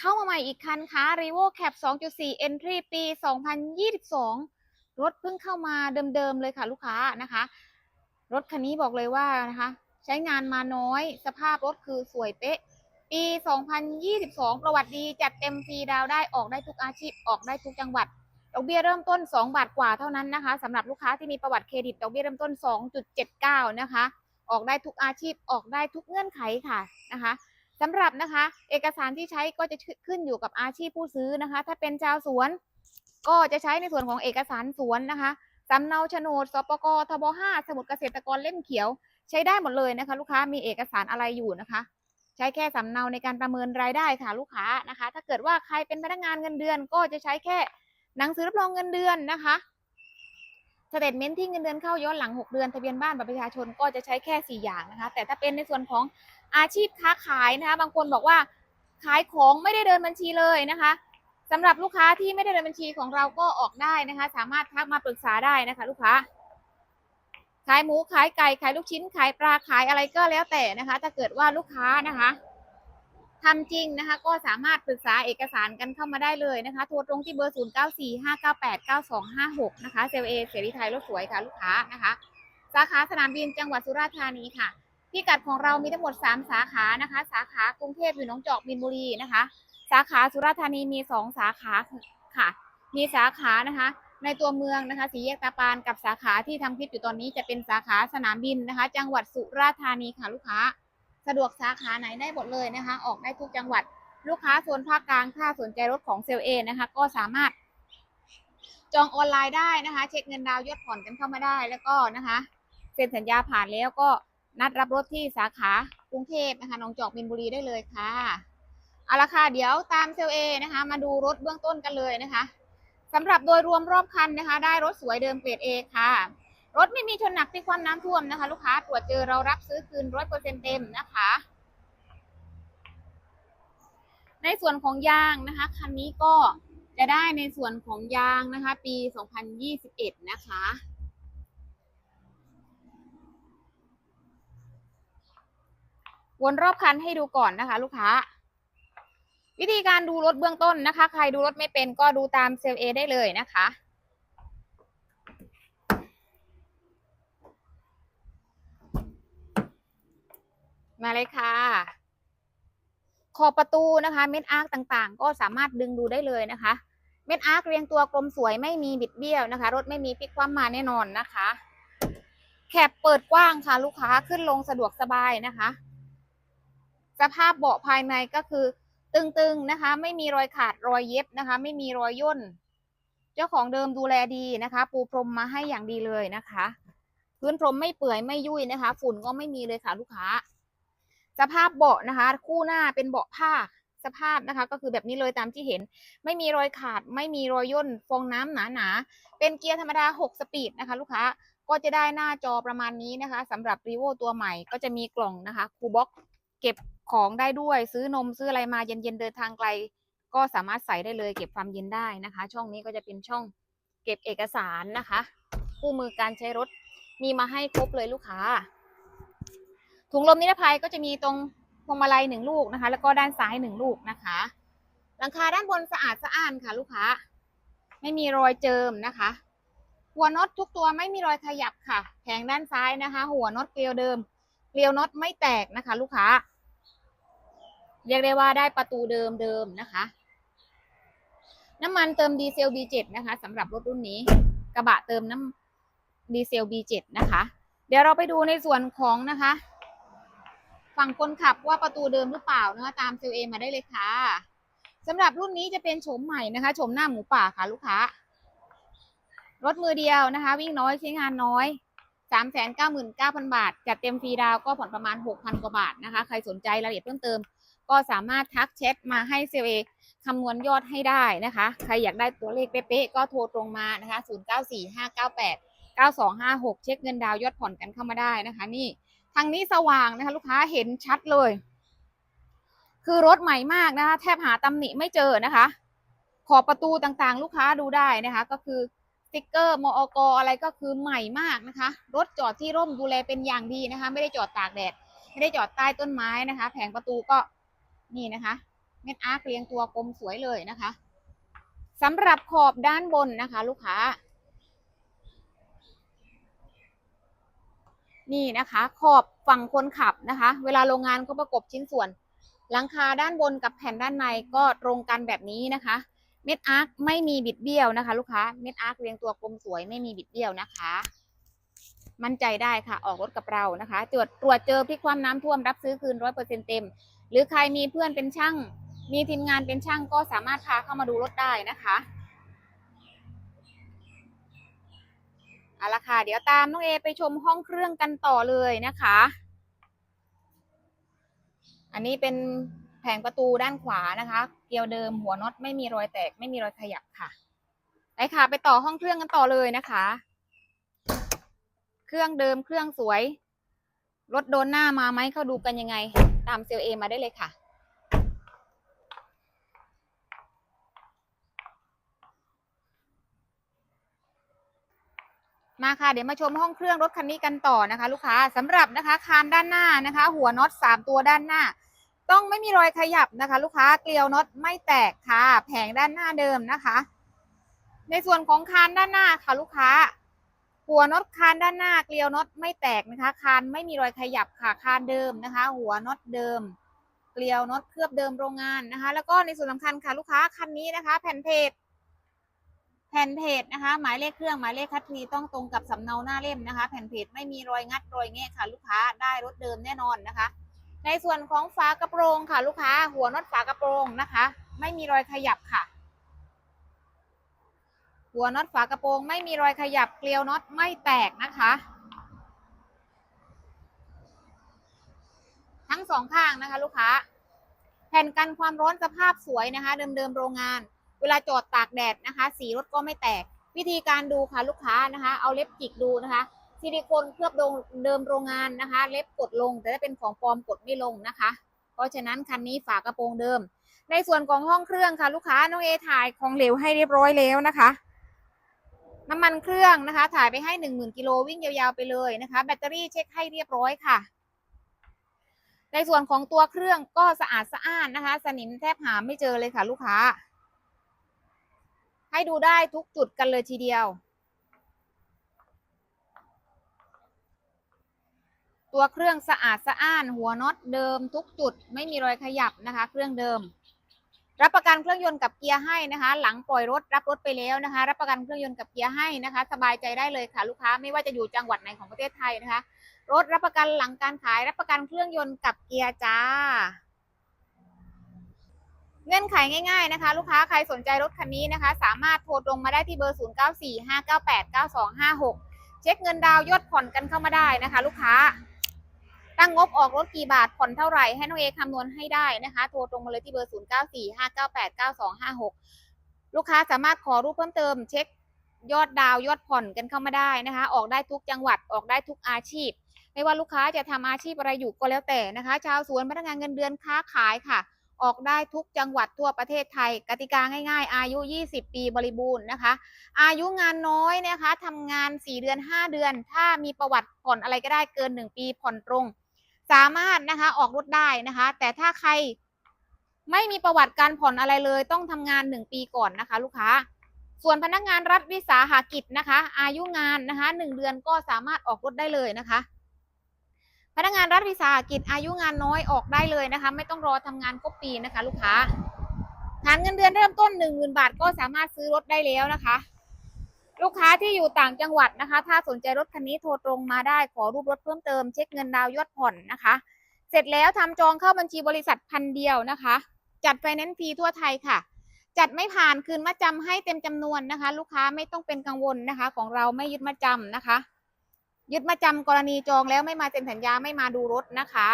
เข้ามาใหม่อีกคันค่ะ r e v o Cap 2.4 Entry ปี 2022 รถเพิ่งเข้ามาเดิมๆเลยค่ะลูกค้านะคะ รถคันนี้บอกเลยว่านะคะ ใช้งานมาน้อย สภาพรถคือสวยเป๊ะ ปี 2022 ประวัติดีจัดเต็มฟรีดาวได้ออกได้ทุกอาชีพออกได้ทุกจังหวัดดอกเบี้ยเริ่มต้น 2 บาทกว่าเท่านั้นนะคะสำหรับลูกค้าที่มีประวัติเครดิตดอกเบี้ยเริ่มต้น 2.79 นะคะ ออกได้ทุกอาชีพออกได้ทุกเงื่อนไขค่ะนะคะ สำหรับนะคะ เอกสารที่ใช้ก็จะขึ้นอยู่กับอาชีพผู้ซื้อนะคะ ถ้าเป็นชาวสวน ก็จะใช้ในส่วนของเอกสารสวนนะคะสำเนาโฉนดสปกทบ5สมุดเกษตรกรเล่มเขียว ใช้ได้หมดเลยนะคะ ลูกค้ามีเอกสารอะไรอยู่นะคะ ใช้แค่สำเนาในการประเมินรายได้ค่ะลูกค้านะคะ ถ้าเกิดว่าใครเป็นพนักงานเงินเดือน ก็จะใช้แค่หนังสือรับรองเงินเดือนนะคะสเตทเมนต์ที่เงินเดือนเข้าย้อนหลัง 6 เดือนทะเบียนบ้านบัตรประชาชนก็จะใช้แค่ 4 อย่างนะคะ แต่ถ้าเป็นในส่วนของ อาชีพค้าขายนะคะ บางคนบอกว่าขายของไม่ได้เดินบัญชีเลยนะคะสำหรับลูกค้าที่ไม่ได้เดินบัญชีของเราก็ออกได้นะคะ สามารถทักมาปรึกษาได้นะคะ ลูกค้า ขายหมูขายไก่ขายลูกชิ้น ขายปลาขายอะไรก็แล้วแต่นะคะ ถ้าเกิดว่าลูกค้านะคะทำจริงนะคะ ก็สามารถปรึกษาเอกสารกันเข้ามาได้เลยนะคะโทรตรงที่เบอร์ 0 9 4 5 9 8 9 2 5 6 นะคะเซลเอเสรีไทยรถสวยค่ะลูกค้านะคะ สาขาสนามบินจังหวัดสุราษฎร์ธานีค่ะ พิกัดของเรามีทั้งหมด 3 สาขานะคะ สาขากรุงเทพอยู่หนองจอกบินบุรีนะคะ สาขาสุราษฎร์ธานีมี 2 สาขาค่ะ มีสาขานะคะ ในตัวเมืองนะคะสีแยกตาปานกับสาขาที่ทำคลิปอยู่ตอนนี้จะเป็นสาขาสนามบินนะคะ จังหวัดสุราษฎร์ธานีค่ะลูกค้า สะดวกสาขาไหนได้หมดเลยนะคะ ออกได้ทุกจังหวัดลูกค้าโซนภาคกลางถ้าสนใจรถของเซลเอนะคะ ก็สามารถ จองออนไลน์ได้นะคะ เช็คเงินดาวยอดผ่อนกันเข้ามาได้แล้วก็นะคะเซ็นสัญญาผ่านแล้วก็ นัดรับรถที่สาขากรุงเทพนะคะหนองจอกบินบุรีได้เลยค่ะเอาละค่ะเดี๋ยวตามเซลเอนะคะ มาดูรถเบื้องต้นกันเลยนะคะสำหรับโดยรวมรอบคันนะคะ ได้รถสวยเดิมเกรดเอค่ะ รถไม่มีชนหนักที่ความน้ำท่วมนะคะ ลูกค้าตรวจเจอเรารับซื้อคืนร้อยเปอร์เซ็นเต็มนะคะ ในส่วนของยางนะคะคันนี้ก็จะได้ในส่วนของยางนะคะ ปี 2021 นะคะ วนรอบคันให้ดูก่อนนะคะ ลูกค้า วิธีการดูรถเบื้องต้นนะคะ ใครดูรถไม่เป็นก็ดูตามเซลเอได้เลยนะคะมาเลยค่ะ ขอบประตูนะคะเม็ดอาร์คต่างๆ ก็สามารถดึงดูได้เลยนะคะ เม็ดอาร์คเรียงตัวกลมสวยไม่มีบิดเบี้ยวนะคะ รถไม่มีพลิกคว่ำมาแน่นอนนะคะ แคปเปิดกว้างค่ะ ลูกค้าขึ้นลงสะดวกสบายนะคะ สภาพเบาะภายในก็คือตึงๆนะคะ ไม่มีรอยขาดรอยเย็บนะคะ ไม่มีรอยย่น เจ้าของเดิมดูแลดีนะคะ ปูพรมมาให้อย่างดีเลยนะคะ พื้นพรมไม่เปื่อยไม่ยุ่ยนะคะ ฝุ่นก็ไม่มีเลยค่ะลูกค้า สภาพเบาะนะคะ คู่หน้าเป็นเบาะผ้าสภาพนะคะ ก็คือแบบนี้เลยตามที่เห็น ไม่มีรอยขาดไม่มีรอยย่นฟองน้ำหนาๆเป็นเกียร์ธรรมดา 6 สปีดนะคะ ลูกค้าก็จะได้หน้าจอประมาณนี้นะคะสำหรับรีโวตัวใหม่ก็จะมีกล่องนะคะคูบ็อกเก็บ ของได้ด้วย ซื้อนมซื้ออะไรมาเย็นๆเดินทางไกล ก็สามารถใส่ได้เลยเก็บความเย็นได้นะคะ ช่องนี้ก็จะเป็นช่องเก็บเอกสารนะคะคู่มือการใช้รถมีมาให้ครบเลยลูกค้า ถุงลมนิรภัยก็จะมีตรงพวงมาลัยหนึ่งลูกนะคะ แล้วก็ด้านซ้ายหนึ่งลูกนะคะหลังคาด้านบนสะอาดสะอ้านค่ะ ลูกค้า ไม่มีรอยเจิมนะคะ หัวน็อตทุกตัวไม่มีรอยขยับค่ะแผงด้านซ้ายนะคะ หัวน็อตเกลียวเดิมเกลียวน็อตไม่แตกนะคะ ลูกค้า เรียกได้ว่าได้ประตูเดิมเดิมนะคะ น้ำมันเติมดีเซล B7 นะคะสำหรับรถรุ่นนี้ กระบะเติมน้ำดีเซล B7 นะคะ เดี๋ยวเราไปดูในส่วนของนะคะ ฝั่งคนขับว่าประตูเดิมหรือเปล่านะคะตามเซลเอมาได้เลยค่ะสำหรับรุ่นนี้จะเป็นโฉมใหม่นะคะโฉมหน้าหมูป่าค่ะลูกค้ารถมือเดียวนะคะ วิ่งน้อยใช้งานน้อยสามแสนเก้าหมื่นเก้าพันบาท จัดเต็มฟรีดาวก็ผ่อนประมาณหกพันกว่าบาทนะคะ ใครสนใจรายละเอียดเพิ่มเติม ก็สามารถทักแชทมาให้เซเอคำนวณยอดให้ได้นะคะ ใครอยากได้ตัวเลขเป๊ะๆก็โทรตรงมานะคะ 0 9 4 5 9 8 9 2 5 6 เช็คเงินดาวยอดผ่อนกันเข้ามาได้นะคะ นี่ทางนี้สว่างนะคะ ลูกค้าเห็นชัดเลย คือรถใหม่มากนะคะ แทบหาตำหนิไม่เจอนะคะ ขอบประตูต่างๆ ลูกค้าดูได้นะคะ ก็คือสติ๊กเกอร์มอกอะไรก็คือใหม่มากนะคะ รถจอดที่ร่มดูแลเป็นอย่างดีนะคะ ไม่ได้จอดตากแดด ไม่ได้จอดใต้ต้นไม้นะคะ แผงประตูก็ นี่นะคะ เม็ดอาร์คเรียงตัวกลมสวยเลยนะคะสำหรับขอบด้านบนนะคะ ลูกค้า นี่นะคะ ขอบฝั่งคนขับนะคะ เวลาโรงงานเขาประกบชิ้นส่วน หลังคาด้านบนกับแผ่นด้านในก็ตรงกันแบบนี้นะคะ เม็ดอาร์คไม่มีบิดเบี้ยวนะคะ ลูกค้า เม็ดอาร์คเรียงตัวกลมสวยไม่มีบิดเบี้ยวนะคะ มั่นใจได้ค่ะออกรถกับเรานะคะตรวจตรวจเจอพลิกความน้ำท่วมรับซื้อคืนร้อยเปอร์เซ็นเต็ม หรือใครมีเพื่อนเป็นช่าง มีทีมงานเป็นช่างก็สามารถพาเข้ามาดูรถได้นะคะเอาละค่ะ เดี๋ยวตามน้องเอไปชมห้องเครื่องกันต่อเลยนะคะ อันนี้เป็นแผงประตูด้านขวานะคะ เกลียวเดิมหัวน็อตไม่มีรอยแตก ไม่มีรอยขยับค่ะไปค่ะ ไปต่อห้องเครื่องกันต่อเลยนะคะ เครื่องเดิมเครื่องสวย รถโดนหน้ามาไหมเข้าดูกันยังไง ตามเซลลเอมาได้เลยค่ะ มาค่ะเดี๋ยวมาชมห้องเครื่องรถคันนี้กันต่อนะคะ ลูกค้าสำหรับนะคะคานด้านหน้านะคะ หัวน็อตสามตัวด้านหน้า ต้องไม่มีรอยขยับนะคะ ลูกค้าเกลียวน็อตไม่แตกค่ะ แผงด้านหน้าเดิมนะคะ ในส่วนของคานด้านหน้าค่ะลูกค้า หัวน็อตคานด้านหน้าเกลียวน็อตไม่แตกนะคะ คานไม่มีรอยขยับค่ะ คานเดิมนะคะ หัวน็อตเดิม เกลียวน็อตเคลือบเดิมโรงงานนะคะ แล้วก็ในส่วนสำคัญค่ะลูกค้าคันนี้นะคะ แผ่นเพจแผ่นเพจนะคะ หมายเลขเครื่องหมายเลขคัดทีต้องตรงกับสำเนาหน้าเล่มนะคะ แผ่นเพจไม่มีรอยงัดรอยแงะค่ะ ลูกค้าได้รถเดิมแน่นอนนะคะ ในส่วนของฝากระโปรงค่ะ ลูกค้า หัวน็อตฝากระโปรงนะคะ ไม่มีรอยขยับค่ะ หัวน็อตฝากระโปรงไม่มีรอยขยับเกลียวน็อตไม่แตกนะคะ ทั้งสองข้างนะคะ ลูกค้า แผ่นกันความร้อนสภาพสวยนะคะ เดิมๆโรงงาน เวลาจอดตากแดดนะคะ สีรถก็ไม่แตก วิธีการดูค่ะลูกค้านะคะ เอาเล็บจิกดูนะคะซิลิโคนเคลือบโดงเดิมโรงงานนะคะ เล็บกดลง แต่ถ้าเป็นของปลอมกดไม่ลงนะคะ เพราะฉะนั้นคันนี้ฝากระโปรงเดิม ในส่วนของห้องเครื่องค่ะ ลูกค้าน้องเอถ่ายของเหลวให้เรียบร้อยแล้วนะคะ น้ำมันเครื่องนะคะ ถ่ายไปให้หนึ่งหมื่นกิโลวิ่งยาวๆไปเลยนะคะ แบตเตอรี่เช็คให้เรียบร้อยค่ะ ในส่วนของตัวเครื่องก็สะอาดสะอ้านนะคะ สนิมแทบหาไม่เจอเลยค่ะ ลูกค้า ให้ดูได้ทุกจุดกันเลยทีเดียว ตัวเครื่องสะอาดสะอ้าน หัวน็อตเดิมทุกจุดไม่มีรอยขยับนะคะ เครื่องเดิม รับประกันเครื่องยนต์กับเกียร์ให้นะคะ หลังปล่อยรถรับรถไปแล้วนะคะ รับประกันเครื่องยนต์กับเกียร์ให้นะคะ สบายใจได้เลยค่ะลูกค้าไม่ว่าจะอยู่จังหวัดไหนของประเทศไทยนะคะ รถรับประกันหลังการขายรับประกันเครื่องยนต์กับเกียร์จ้า เงื่อนไขง่าย ๆนะคะ ลูกค้าใครสนใจรถคันนี้นะคะ สามารถโทรตรงมาได้ที่เบอร์ 0945989256 เช็คเงินดาวยอดผ่อนกันเข้ามาได้นะคะ ลูกค้า ตั้งงบออกรถกี่บาทผ่อนเท่าไหร่ให้น้องเอคำนวณให้ได้นะคะโทรตรงมาเลยที่เบอร์ 0945989256 ลูกค้าสามารถขอรูปเพิ่มเติมเช็คยอดดาวยอดผ่อนกันเข้ามาได้นะคะ ออกได้ทุกจังหวัดออกได้ทุกอาชีพ ไม่ว่าลูกค้าจะทำอาชีพอะไรอยู่ก็แล้วแต่นะคะ ชาวสวนพนักงานเงินเดือนค้าขายค่ะ ออกได้ทุกจังหวัดทั่วประเทศไทย กติกาง่าย ๆ อายุ 20 ปีบริบูรณ์นะคะ อายุงานน้อยนะคะทำงาน 4 เดือน 5 เดือน ถ้ามีประวัติผ่อนอะไรก็ได้เกิน 1 ปีผ่อนตรง สามารถนะคะออกรถได้นะคะ แต่ถ้าใครไม่มีประวัติการผ่อนอะไรเลย ต้องทำงาน 1 ปีก่อนนะคะ ลูกค้า ส่วนพนักงานรัฐวิสาหกิจนะคะ อายุงานนะคะ1เดือนก็สามารถออกรถได้เลยนะคะ พนักงานรัฐวิสาหกิจอายุงานน้อยออกได้เลยนะคะ ไม่ต้องรอทำงานครบปีนะคะ ลูกค้าฐานเงินเดือนเริ่มต้น 1 0,000 บาทก็สามารถซื้อรถได้แล้วนะคะ ลูกค้าที่อยู่ต่างจังหวัดนะคะ ถ้าสนใจรถคันนี้โทรตรงมาได้ ขอรูปรถเพิ่มเติมเช็คเงินดาวยอดผ่อนนะคะ เสร็จแล้วทำจองเข้าบัญชีบริษัทพันเดียวนะคะ จัดไฟแนนซ์ฟรีทั่วไทยค่ะ จัดไม่ผ่านคืนมาจำให้เต็มจำนวนนะคะ ลูกค้าไม่ต้องเป็นกังวลนะคะ ของเราไม่ยึดมาจำนะคะ ยึดมาจำกรณีจองแล้วไม่มาเซ็นสัญญาไม่มาดูรถนะคะ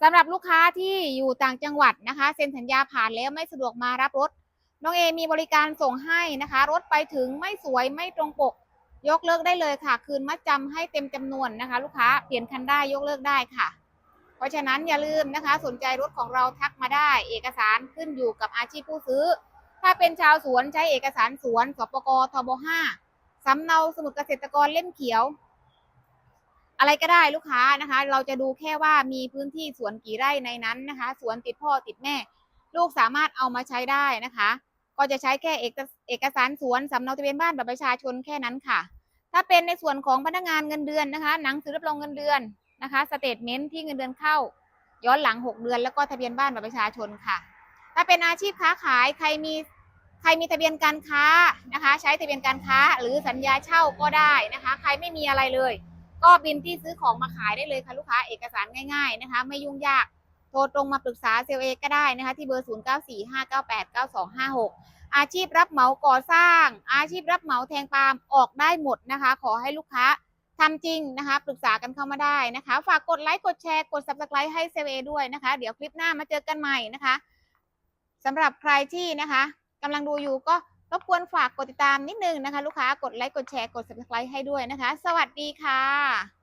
สำหรับลูกค้าที่อยู่ต่างจังหวัดนะคะ เซ็นสัญญาผ่านแล้วไม่สะดวกมารับรถ น้องเอมีบริการส่งให้นะคะ รถไปถึงไม่สวยไม่ตรงปก ยกเลิกได้เลยค่ะ คืนมัดจำให้เต็มจำนวนนะคะ ลูกค้าเปลี่ยนคันได้ยกเลิกได้ค่ะ เพราะฉะนั้นอย่าลืมนะคะ สนใจรถของเราทักมาได้ เอกสารขึ้นอยู่กับอาชีพผู้ซื้อ ถ้าเป็นชาวสวนใช้เอกสารสวนสปกทบ5สำเนาสมุดเกษตรกรเล่มเขียว อะไรก็ได้ลูกค้านะคะ เราจะดูแค่ว่ามีพื้นที่สวนกี่ไร่ในนั้นนะคะ สวนติดพ่อติดแม่ ลูกสามารถเอามาใช้ได้นะคะ ก็จะใช้แค่เอกเอกสารสวนสำเนาทะเบียนบ้านบัตรประชาชนแค่นั้นค่ะ ถ้าเป็นในส่วนของพนักงานเงินเดือนนะคะ หนังสือรับรองเงินเดือนนะคะสเตทเมนต์ที่เงินเดือนเข้า ย้อนหลัง 6 เดือน แล้วก็ทะเบียนบ้านบัตรประชาชนค่ะ ถ้าเป็นอาชีพค้าขายใครมีใครมีทะเบียนการค้านะคะ ใช้ทะเบียนการค้าหรือสัญญาเช่าก็ได้นะคะ ใครไม่มีอะไรเลย ก็บินที่ซื้อของมาขายได้เลยค่ะลูกค้าเอกสารง่าย ๆนะคะ ไม่ยุ่งยาก ทรตรงมาปรึกษาเซลเอก็ได้นะคะ ที่เบอร์ 0945989256 อาชีพรับเหมาก่อสร้าง อาชีพรับเหมาแทงปาล์มออกได้หมดนะคะ ขอให้ลูกค้าทำจริงนะคะ ปรึกษากันเข้ามาได้นะคะ ฝากกดไลค์กดแชร์กด subscribe ให้เซลเอด้วยนะคะ เดี๋ยวคลิปหน้ามาเจอกันใหม่นะคะสำหรับใครที่นะคะกำลังดูอยู่ก็รบกวนฝากกดติดตามนิดนึงนะคะ ลูกค้ากดไลค์กดแชร์กด subscribe ให้ด้วยนะคะ สวัสดีค่ะ